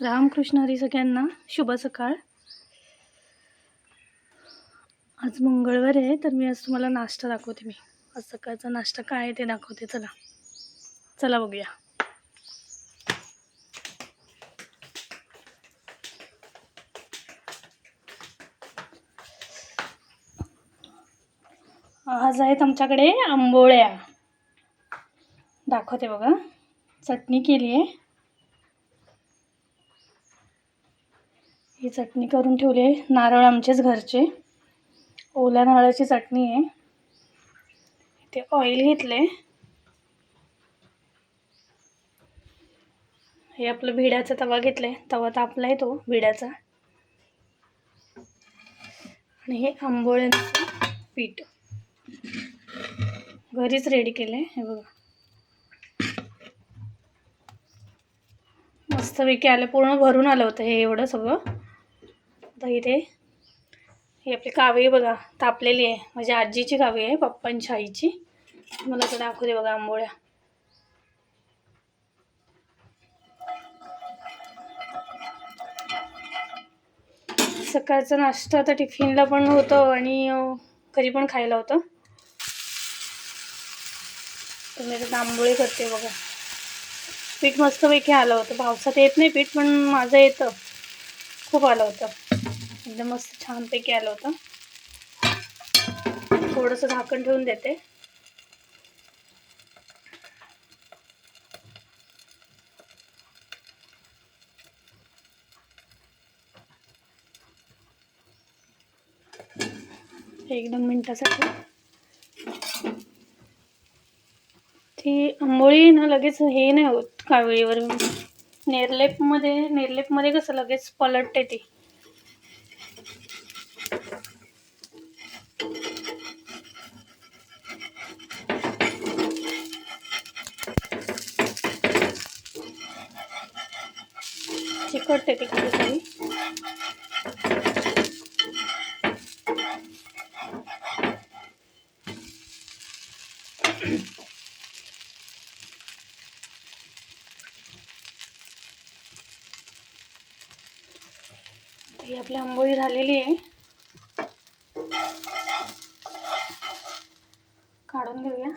रामकृष्ण हरी सगळ्यांना शुभ सकाळ. आज मंगळवार आहे तर मी आज तुम्हाला नाश्ता दाखवते मी. आज सकाळचा नाश्ता काय आहे ते दाखवते चला. चला बघूया. आज आहेत आमच्याकडे आंबोळ्या. दाखवते बघा. चटणी केली आहे. ही चटणी करून ठेवली आहे. नारळ आमचेच घरचे. ओल्या नारळाची चटणी आहे. ते ऑइल घेतले हे आपलं भिड्याचा तवा घेतलाय. तवा तापला आहे तो भिड्याचा. आणि हे आंबोळ्यांचं पीठ. घरीच रेडी केलं आहे हे बघा. मस्तपैकी आलं. पूर्ण भरून आलं होतं हे एवढं सगळं. आता इथे. ही आपली कावळी बघा तापलेली आहे. माझ्या आजीची कावळी आहे पप्पांच्या आईची. मला तर दाखवते बघा आंबोळ्या. सकाळचा नाश्ता आता टिफिनला पण होतं आणि घरी पण खायला होतं. तर मी आता आंबोळी करते बघा. पीठ मस्तपैकी आलं होतं. पावसात येत नाही पीठ पण माझं येतं. खूप आलं होतं. एकदम मस्त छानपैकी आलं होतं. थोडंसं झाकण ठेवून देते. एक दोन मिनटासाठी. ती आंबोळी ना लगेच हे नाही होत कावळीवर. नेरलेपमध्ये नेरलेपमध्ये कसं लगेच पलटते ती. चिकटते ती कधी ही आपली आंबोळी झालेली आहे. काढून घेऊया.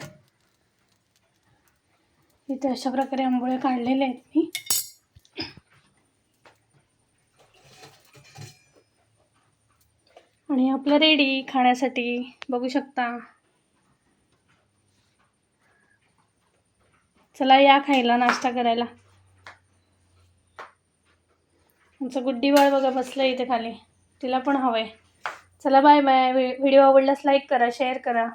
इथे अशा प्रकारे आंबोळ्या काढलेल्या आहेत मी. आणि आपलं रेडी खाण्यासाठी. बघू शकता. चला या खायला नाश्ता करायला. आमचं गुड्डी बाळ बघा बसलं इथे खाली. तिला पण हवं आहे चला बाय बाय व्हिडिओ आवडल्यास लाईक करा शेअर करा.